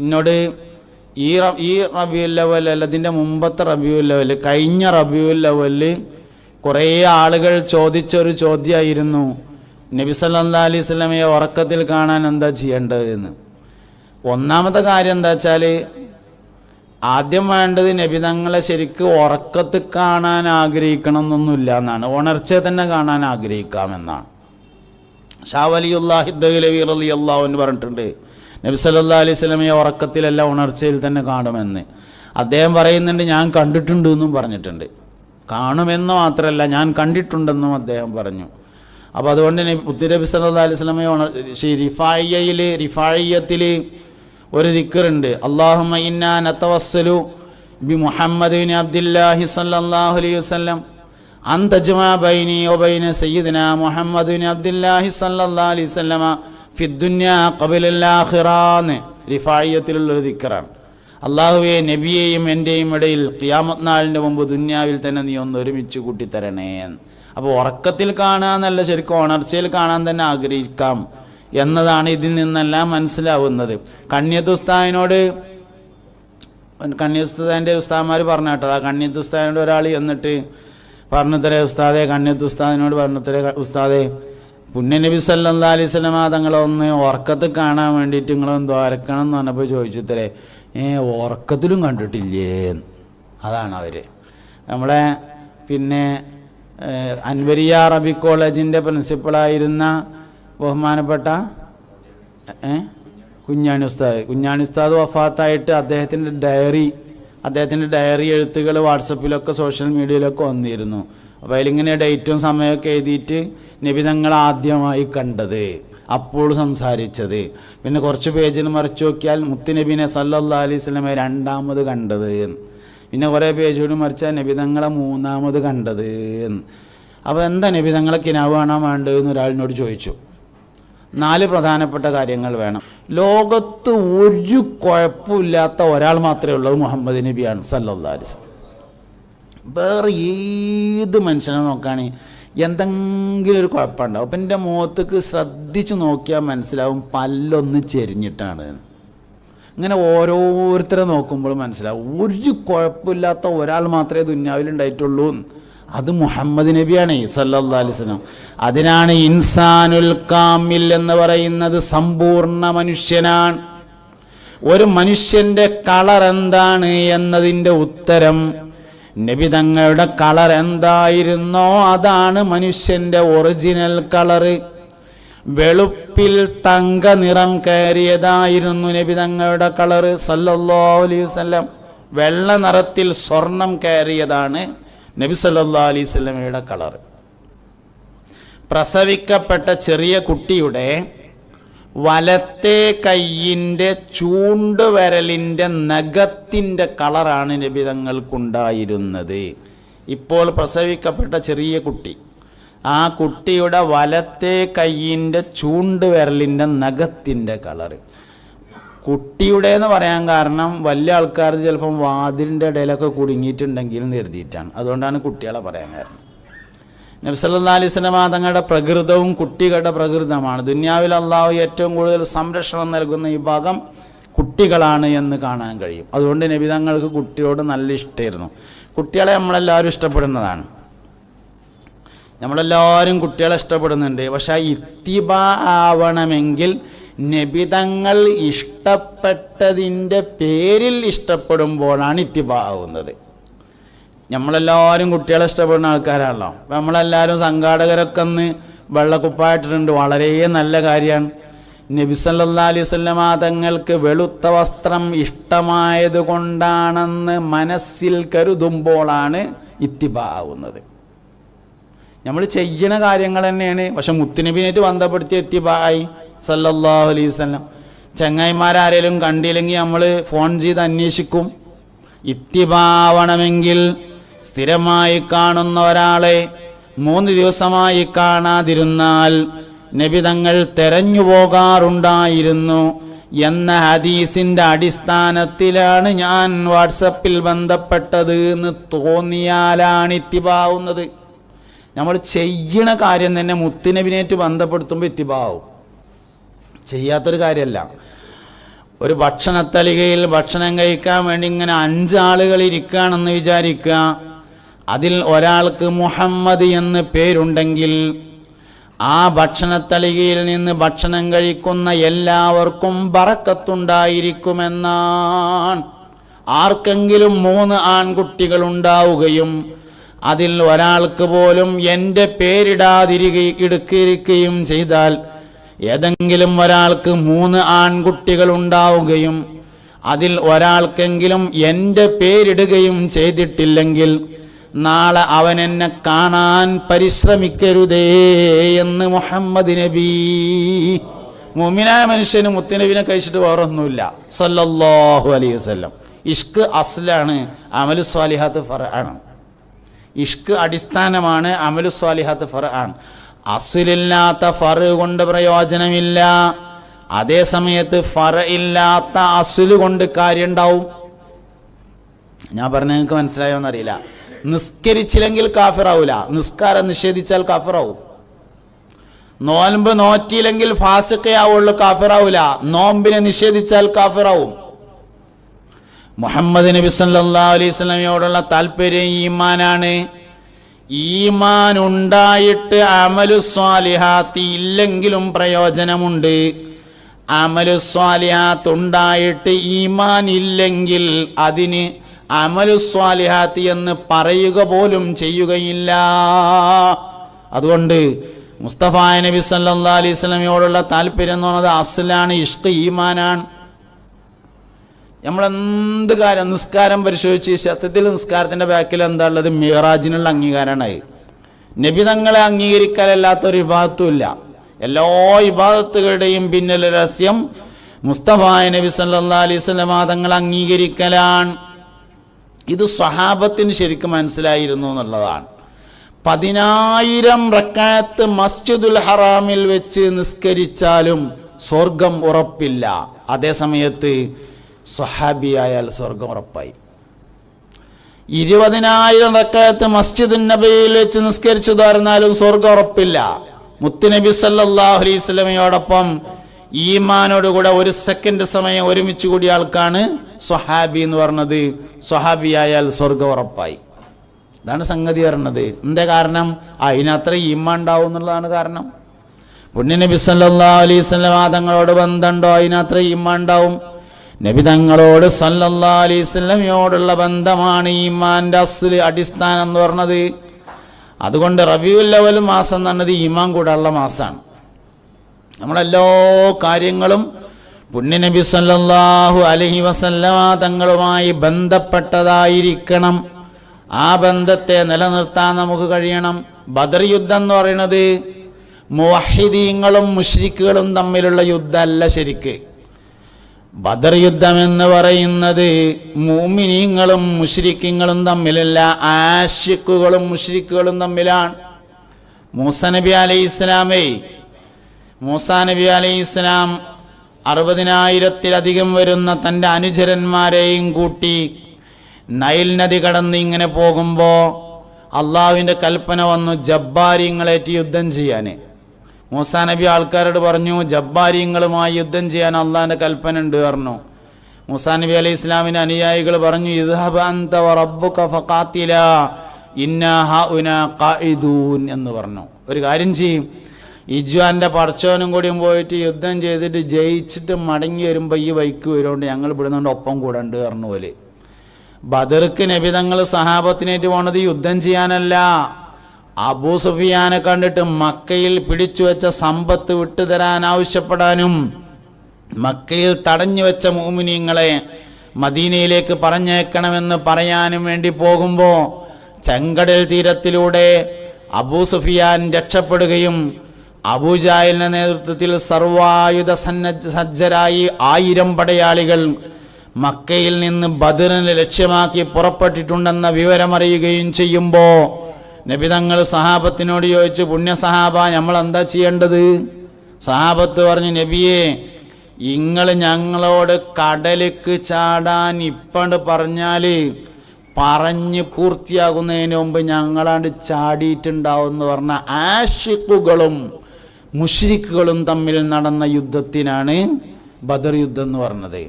എന്നോട് ഈ ഈ റബിയുൽ ലെവൽ അല്ല ഇതിന്റെ മുമ്പത്തെ റബിയുൽ ലെവൽ കഴിഞ്ഞ റബിയുൽ ലെവലിൽ കുറേ ആളുകൾ ചോദിച്ചൊരു ചോദ്യമായിരുന്നു. നബി സല്ലാ അലൈഹി സ്വലമയെ ഉറക്കത്തിൽ കാണാൻ എന്താ ചെയ്യേണ്ടത് എന്ന്. ഒന്നാമത്തെ കാര്യം എന്താ വെച്ചാൽ ആദ്യം വേണ്ടത് നബി തങ്ങളെ ശരിക്ക് ഉറക്കത്തിൽ കാണാൻ ആഗ്രഹിക്കണം എന്നൊന്നുമില്ല എന്നാണ്. ഉണർച്ചയെ തന്നെ കാണാൻ ആഗ്രഹിക്കാമെന്നാണ് ഷാവലിയുല്ലാഹി ദഹ്ലവി റലി അള്ളാഹു എന്ന് പറഞ്ഞിട്ടുണ്ട്. നബി സല്ലാ അലൈഹി സ്വലമയെ ഉറക്കത്തിലല്ല ഉണർച്ചയിൽ തന്നെ കാണുമെന്ന്. അദ്ദേഹം പറയുന്നുണ്ട് ഞാൻ കണ്ടിട്ടുണ്ട് എന്നും പറഞ്ഞിട്ടുണ്ട്. കാണുമെന്ന് മാത്രമല്ല ഞാൻ കണ്ടിട്ടുണ്ടെന്നും അദ്ദേഹം പറഞ്ഞു. അപ്പോൾ അതുകൊണ്ട് നബി മുത്തുനബി സല്ലാ അലൈഹി സ്വലമയെ ഉണർ റിഫായിയയിൽ റിഫായിയത്തിൽ ഒരു ദിക്കറുണ്ട് നതവസ്സലു ബി മുഹമ്മദ് ബിൻ അബ്ദുല്ലാഹി സല്ലല്ലാഹു അലൈഹി വസല്ലം അന്തജ്മാ തജ്മാ ബൈനി വബൈന സയ്യിദിന മുഹമ്മദ് ബിൻ അബ്ദുല്ലാഹി സല്ലല്ലാഹു അലൈഹി വസല്ലമ ഫി ദുനിയ ഖബലൽ ആഖിറാന്ന് റിഫായിയത്തിലുള്ളൊരു ദിക്കറാണ്. അള്ളാഹുവെ നബിയെയും എന്റെയും ഇടയിൽ ഖിയാമത്ത് നാളിന്റെ മുമ്പ് ദുന്യാവിൽ തന്നെ നീ ഒന്ന് ഒരുമിച്ച് കൂട്ടിത്തരണേ അപ്പോൾ ഉറക്കത്തിൽ കാണാന്നല്ല ശരിക്കും ഉണർച്ചയിൽ കാണാൻ തന്നെ ആഗ്രഹിക്കാം എന്നതാണ് ഇതിൽ നിന്നെല്ലാം മനസ്സിലാവുന്നത്. കണ്യത്തുസ്താദിനോട് കണ്യത്തുസ്താദിന്റെ ഉസ്താദ്മാർ പറഞ്ഞു കേട്ടോ ആ കണ്യത്തുസ്താദിനോട് ഒരാൾ എന്നിട്ട് പറഞ്ഞു തരേ ഉസ്താദെ കണ്യത്തുസ്താദിനോട് പറഞ്ഞു തരേ ഉസ്താദെ പുണ്യനബി സല്ലാ അലൈഹി സ്വലമ തങ്ങളെ ഒന്ന് ഉറക്കത്തിൽ കാണാൻ വേണ്ടിയിട്ട് നിങ്ങളൊന്ന് ദ്വാരക്കണം എന്ന് പറഞ്ഞപ്പോൾ ചോദിച്ചിത്രേ ഏ ഉറക്കത്തിലും കണ്ടിട്ടില്ലേ? അതാണ് അവർ നമ്മളെ പിന്നെ അൻവരിയ അറബി കോളേജിന്റെ പ്രിൻസിപ്പളായിരുന്ന ബഹുമാനപ്പെട്ട കുഞ്ഞാണി ഉസ്താദ്. കുഞ്ഞാണി ഉസ്താദ് വഫാത്തായിട്ട് അദ്ദേഹത്തിന്റെ ഡയറി അദ്ദേഹത്തിന്റെ ഡയറി എഴുത്തുകൾ വാട്സപ്പിലൊക്കെ സോഷ്യൽ മീഡിയയിലൊക്കെ വന്നിരുന്നു. അപ്പോൾ അതിലിങ്ങനെ ഡേറ്റും സമയമൊക്കെ എഴുതിയിട്ട് നബിതങ്ങൾ ആദ്യമായി കണ്ടത്. അപ്പോൾ സംസാരിച്ചത്. പിന്നെ കുറച്ച് പേജിൽ മറിച്ച് നോക്കിയാൽ മുത്തുനബിനെ സല്ലല്ലാ അലൈഹി സ്വലമെ രണ്ടാമത് കണ്ടത്. പിന്നെ കുറേ പേജ് കൂടി മറിച്ചാൽ നബിതങ്ങളെ മൂന്നാമത് കണ്ടത്. അപ്പോൾ എന്താ നബിതങ്ങളെ കിനാവ് കാണാൻ വേണ്ടതെന്ന് ഒരാളിനോട് ചോദിച്ചു. നാല് പ്രധാനപ്പെട്ട കാര്യങ്ങൾ വേണം. ലോകത്ത് ഒരു കുഴപ്പമില്ലാത്ത ഒരാൾ മാത്രമേ ഉള്ളൂ മുഹമ്മദ് നബിയാണ് സല്ലല്ലാ വസല്ലം. വേറെ ഏത് മനുഷ്യനെ നോക്കുകയാണെങ്കിൽ എന്തെങ്കിലും ഒരു കുഴപ്പമുണ്ടാവും അപ്പം എന്റെ മുഖത്തേക്ക് ശ്രദ്ധിച്ച് നോക്കിയാൽ മനസ്സിലാവും പല്ലൊന്ന് ചെരിഞ്ഞിട്ടാണ്. ഇങ്ങനെ ഓരോരുത്തരെ നോക്കുമ്പോൾ മനസ്സിലാവും. ഒരു കുഴപ്പമില്ലാത്ത ഒരാൾ മാത്രമേ ദുന്യാവിൽ ഉണ്ടായിട്ടുള്ളൂ. അത് മുഹമ്മദ് നബിയാണ് വസല്ലം. അതിനാണ് ഇൻസാനുൽ കാമിൽ എന്ന് പറയുന്നത് സമ്പൂർണ മനുഷ്യനാണ്. ഒരു മനുഷ്യന്റെ കളർ എന്താണ് എന്നതിന്റെ ഉത്തരം നബി തങ്ങളുടെ കളർ എന്തായിരുന്നോ അതാണ് മനുഷ്യന്റെ ഒറിജിനൽ കളറ് വെളുപ്പിൽ തങ്ക നിറം കയറിയതായിരുന്നു നബി തങ്ങളുടെ കളറ് സല്ലല്ലാഹു അലൈഹി വസല്ലം വെള്ള നിറത്തിൽ സ്വർണം കയറിയതാണ് നബി സല്ലാ അലൈഹി വസല്ലമയുടെ കളറ് പ്രസവിക്കപ്പെട്ട ചെറിയ കുട്ടിയുടെ വലത്തെ കയ്യിന്റെ ചൂണ്ടുവിരലിന്റെ നഖത്തിന്റെ കളറാണ് നബിതങ്ങൾക്കുണ്ടായിരുന്നത് ഇപ്പോൾ പ്രസവിക്കപ്പെട്ട ചെറിയ കുട്ടി. ആ കുട്ടിയുടെ വലത്തെ കയ്യിന്റെ ചൂണ്ടുവിരലിന്റെ നഖത്തിന്റെ കളറ് കുട്ടിയുടെ എന്ന് പറയാൻ കാരണം വലിയ ആൾക്കാർ ചിലപ്പം വാതിലിന്റെ ഇടയിലൊക്കെ കുടുങ്ങിയിട്ടുണ്ടെങ്കിൽ നിർത്തിയിട്ടാണ് അതുകൊണ്ടാണ് കുട്ടികളെ പറയാൻ കാരണം. നബ്സല്ലാ അലൈഹി സ്വലമ തങ്ങളുടെ പ്രകൃതവും കുട്ടികളുടെ പ്രകൃതമാണ്. ദുന്യാവിൽ അള്ളാഹു ഏറ്റവും കൂടുതൽ സംരക്ഷണം നൽകുന്ന ഈ ഭാഗം കുട്ടികളാണ് എന്ന് കാണാൻ കഴിയും. അതുകൊണ്ട് നബി തങ്ങൾക്ക് കുട്ടിയോട് നല്ല ഇഷ്ടമായിരുന്നു. കുട്ടികളെ നമ്മളെല്ലാവരും ഇഷ്ടപ്പെടുന്നതാണ്. നമ്മളെല്ലാവരും കുട്ടികളെ ഇഷ്ടപ്പെടുന്നുണ്ട്. പക്ഷെ ആ ഇത്തിബ ആവണമെങ്കിൽ നബിതങ്ങൾ ഇഷ്ടപ്പെട്ടതിന്റെ പേരിൽ ഇഷ്ടപ്പെടുമ്പോഴാണ് ഇത്തിബ ആവുന്നത്. നമ്മളെല്ലാവരും കുട്ടികളെ ഇഷ്ടപ്പെടുന്ന ആൾക്കാരാണല്ലോ. അപ്പം നമ്മളെല്ലാവരും സംഘാടകരൊക്കെ ഒന്ന് വെള്ളക്കുപ്പായിട്ടിട്ടുണ്ട്. വളരെ നല്ല കാര്യമാണ്. നബിസല്ലാ വസല്ലമ തങ്ങൾക്ക് വെളുത്ത വസ്ത്രം ഇഷ്ടമായത് കൊണ്ടാണെന്ന് മനസ്സിൽ കരുതുമ്പോഴാണ് ഇത്തിബ ആവുന്നത്. നമ്മൾ ചെയ്യണ കാര്യങ്ങൾ തന്നെയാണ്. പക്ഷെ മുത്തുനബിനായിട്ട് ബന്ധപ്പെടുത്തി എത്തിബായി സല്ലല്ലാഹു അലൈഹി സ്വല്ലം ചങ്ങായിമാരാരേലും കണ്ടില്ലെങ്കിൽ നമ്മൾ ഫോൺ ചെയ്ത് അന്വേഷിക്കും. ഇത്തിബാവണമെങ്കിൽ സ്ഥിരമായി കാണുന്ന ഒരാളെ മൂന്ന് ദിവസമായി കാണാതിരുന്നാൽ നബി തങ്ങൾ തെരഞ്ഞു പോകാറുണ്ടായിരുന്നു എന്ന ഹദീസിന്റെ അടിസ്ഥാനത്തിലാണ് ഞാൻ വാട്സപ്പിൽ ബന്ധപ്പെട്ടത് എന്ന് തോന്നിയാലാണ് ഇത്തിബാവുന്നത്. നമ്മൾ ചെയ്യണ കാര്യം തന്നെ മുത്തിനബിനേറ്റ് ബന്ധപ്പെടുത്തുമ്പോൾ ഇത്തിബാവും. ചെയ്യാത്തൊരു കാര്യമല്ല ഒരു ഭക്ഷണത്തലികയിൽ ഭക്ഷണം കഴിക്കാൻ വേണ്ടി ഇങ്ങനെ അഞ്ചാളുകൾ ഇരിക്കുകയാണെന്ന് വിചാരിക്കുക. അതിൽ ഒരാൾക്ക് മുഹമ്മദ് എന്ന് പേരുണ്ടെങ്കിൽ ആ ഭക്ഷണത്തളികയിൽ നിന്ന് ഭക്ഷണം കഴിക്കുന്ന എല്ലാവർക്കും ബറക്കത്തുണ്ടായിരിക്കുമെന്നാണ്. ആർക്കെങ്കിലും മൂന്ന് ആൺകുട്ടികൾ ഉണ്ടാവുകയും അതിൽ ഒരാൾക്ക് പോലും എന്റെ പേരിടാതിരിക്കുകയും ചെയ്താൽ ഏതെങ്കിലും ഒരാൾക്ക് മൂന്ന് ആൺകുട്ടികൾ ഉണ്ടാവുകയും അതിൽ ഒരാൾക്കെങ്കിലും എന്റെ പേരിടുകയും ചെയ്തിട്ടില്ലെങ്കിൽ നാളെ അവൻ എന്നെ കാണാൻ പരിശ്രമിക്കരുതേ എന്ന് മുഹമ്മദ് നബി. മുമിനായ മനുഷ്യന് മുത്തുനബിനെ കഴിച്ചിട്ട് വേറെ ഒന്നുമില്ല സല്ലല്ലാഹു അലൈഹി വസല്ലം. ഇഷ്ക് അസ്ലാണ് അമലു സ്വാലിഹാത്ത് ഫർ ആണ് ഇഷ്ക് അടിസ്ഥാനമാണ് അമലു സ്വാലിഹാത്ത് ഫർ ആണ് അസുലില്ലാത്ത ഫർ കൊണ്ട് പ്രയോജനമില്ല. അതേ സമയത്ത് ഫർ ഇല്ലാത്ത അസുൽ കൊണ്ട് കാര്യം ഉണ്ടാവും ഞാൻ പറഞ്ഞ നിങ്ങൾക്ക് മനസ്സിലായോ എന്നറിയില്ല നിസ്കരിച്ചില്ലെങ്കിൽ കാഫിറാവൂല. നിസ്കാരം നിഷേധിച്ചാൽ കാഫിറാവും. നോൻപ് നോറ്റിയില്ലെങ്കിൽ ഫാസിക്കയാവുള്ളൂ കാഫിറാവൂല. നോമ്പിനെ നിഷേധിച്ചാൽ കാഫിറാവും. മുഹമ്മദ് നബി സല്ലാ അലൈഹി സ്വലമയോടുള്ള താല്പര്യം ഈമാനാണ്. ഈമാൻ ഉണ്ടായിട്ട് അമലു സ്വാലിഹാത്തി ഇല്ലെങ്കിലും പ്രയോജനമുണ്ട്. അമലു സ്വാലിഹാത്ത് ഉണ്ടായിട്ട് ഈമാൻ ഇല്ലെങ്കിൽ അതിന് അമലു സ്വാലിഹാത്ത് എന്ന് പറയുക പോലും ചെയ്യുകയില്ല. അതുകൊണ്ട് മുസ്തഫ നബി സല്ലാ അലൈഹി സ്വലമിയോടുള്ള താല്പര്യം എന്ന് പറയുന്നത് അസലാണ് ഇഷ്ക ഈമാനാണ്. നമ്മളെന്ത് കാര്യം നിസ്കാരം പരിശോധിച്ച് സത്യത്തിൽ നിസ്കാരത്തിന്റെ ബാക്കിൽ എന്താ ഉള്ളത്? മിറാജിനുള്ള അംഗീകാരമാണ് നബി തങ്ങളെ അംഗീകരിക്കാനല്ലാത്തൊരു വിഭാഗത്തും ഇല്ല. എല്ലാ വിഭാഗത്തുകളുടെയും പിന്നിലെ രഹസ്യം മുസ്തഫായ നബി സല്ലാ അലൈഹി സ്വലമാ തങ്ങളെ അംഗീകരിക്കലാണ്. ഇത് സ്വഹാബത്തിന് ശരിക്കും മനസ്സിലായിരുന്നു എന്നുള്ളതാണ്. പതിനായിരം റക്കാത്ത് മസ്ജിദുൽ ഹറാമിൽ വെച്ച് നിസ്കരിച്ചാലും സ്വർഗം ഉറപ്പില്ല. അതേസമയത്ത് സ്വഹാബിയായാൽ സ്വർഗം ഉറപ്പായി. ഇരുപതിനായിരം റക്കാത്ത് മസ്ജിദുൻ നബിയിൽ വെച്ച് നിസ്കരിച്ചു തുറന്നാലും സ്വർഗം ഉറപ്പില്ല. മുത്തുനബി സല്ലാഹു അലൈഹി സ്വലമയോടൊപ്പം ഈമാനോടുകൂടെ ഒരു സെക്കൻഡ് സമയം ഒരുമിച്ച് കൂടിയ ആൾക്കാണ് സ്വഹാബി എന്ന് പറഞ്ഞത് സ്വഹാബിയായാൽ സ്വർഗം ഉറപ്പായി. ഇതാണ് സംഗതി പറഞ്ഞത്. എന്താ കാരണം? അതിനത്ര ഈമ ഉണ്ടാവും എന്നുള്ളതാണ് കാരണം. പുണ്യനബി സല്ലാ അലൈഹി വസല്ലം തങ്ങളോട് ബന്ധമുണ്ടോ? അതിനത്ര ഈമ ഉണ്ടാവും. നബി തങ്ങളോട് സല്ലല്ലാ അലൈഹി ബന്ധമാണ് ഈമാന്റെ അസ്ല് അടിസ്ഥാനം എന്ന് പറഞ്ഞത്. അതുകൊണ്ട് റബിയു അവൽ മാസം എന്ന് ഈമാൻ കൂടാനുള്ള മാസമാണ് നമ്മളെല്ലോ കാര്യങ്ങളും പുണ്യനബി സല്ലല്ലാഹു അലഹി വസല്ലമ തങ്ങളുമായി ബന്ധപ്പെട്ടതായിരിക്കണം. ആ ബന്ധത്തെ നിലനിർത്താൻ നമുക്ക് കഴിയണം. ബദർ യുദ്ധം എന്ന് പറയുന്നത് മുവഹിദീങ്ങളും മുഷ്രിക്കുകളും തമ്മിലുള്ള യുദ്ധമല്ല ശരിക്ക്. ബദർ യുദ്ധം എന്ന് പറയുന്നത് മൂമിനീങ്ങളും മുഷ്രിക്കുകളും തമ്മിലല്ല ആഷിക്കുകളും മുഷ്രിക്കുകളും തമ്മിലാണ്. മൂസ നബി അലൈഹി ഇസ്ലാമേ മൂസ നബി അലൈഹി ഇസ്ലാം അറുപതിനായിരത്തിലധികം വരുന്ന തന്റെ അനുചരന്മാരെയും കൂട്ടി നൈൽ നദി കടന്ന് ഇങ്ങനെ പോകുമ്പോൾ അള്ളാഹുവിന്റെ കൽപ്പന വന്നു ജബ്ബാരിങ്ങളേറ്റ് യുദ്ധം ചെയ്യാൻ. മൂസാ നബി ആൾക്കാരോട് പറഞ്ഞു ജബ്ബാരിങ്ങളുമായി യുദ്ധം ചെയ്യാൻ അള്ളാഹിന്റെ കൽപ്പന ഉണ്ട് പറഞ്ഞു. മൂസാ നബി അലൈഹി ഇസ്ലാമിന്റെ അനുയായികൾ പറഞ്ഞു എന്ന് പറഞ്ഞു. ഒരു കാര്യം ചെയ്യും ഇജ്വാന്റെ പടച്ചോനും കൂടിയും പോയിട്ട് യുദ്ധം ചെയ്തിട്ട് ജയിച്ചിട്ട് മടങ്ങി വരുമ്പോൾ ഈ ബൈക്ക് വരുകൊണ്ട് ഞങ്ങൾ ഇവിടുന്നുകൊണ്ട് ഒപ്പം കൂടണ്ട് പറഞ്ഞു പോലെ ബദർക്ക് നബിതങ്ങൾ സഹാബത്തിനേറ്റ് പോണത് യുദ്ധം ചെയ്യാനല്ല. അബൂ സുഫിയാനെ കണ്ടിട്ട് മക്കയിൽ പിടിച്ചു വെച്ച സമ്പത്ത് വിട്ടുതരാൻ ആവശ്യപ്പെടാനും മക്കയിൽ തടഞ്ഞു വെച്ച മൂമിനിങ്ങളെ മദീനയിലേക്ക് പറഞ്ഞേക്കണമെന്ന് പറയാനും വേണ്ടി പോകുമ്പോൾ ചെങ്കടൽ തീരത്തിലൂടെ അബൂ സുഫിയാൻ രക്ഷപ്പെടുകയും അബൂജാലിന്റെ നേതൃത്വത്തിൽ സർവായുധ സന്നദ്ധ സജ്ജരായി ആയിരം പടയാളികൾ മക്കയിൽ നിന്ന് ബദറിനെ ലക്ഷ്യമാക്കി പുറപ്പെട്ടിട്ടുണ്ടെന്ന വിവരമറിയുകയും ചെയ്യുമ്പോൾ നബിതങ്ങൾ സഹാബത്തിനോട് ചോദിച്ചു പുണ്യ സഹാബ നമ്മൾ എന്താ ചെയ്യേണ്ടത്? സഹാബത്ത് പറഞ്ഞു നബിയെ ഇങ്ങൾ ഞങ്ങളോട് കടലിക്ക് ചാടാൻ ഇപ്പണ്ട് പറഞ്ഞാൽ പറഞ്ഞ് പൂർത്തിയാകുന്നതിന് മുമ്പ് ഞങ്ങളാണ്ട് ചാടിയിട്ടുണ്ടാവും എന്ന് പറഞ്ഞ ആഷിക്കുകളും മുഷ്രിക്കുകളും തമ്മിൽ നടന്ന യുദ്ധത്തിനാണ് ബദർ യുദ്ധം എന്ന് പറഞ്ഞത്.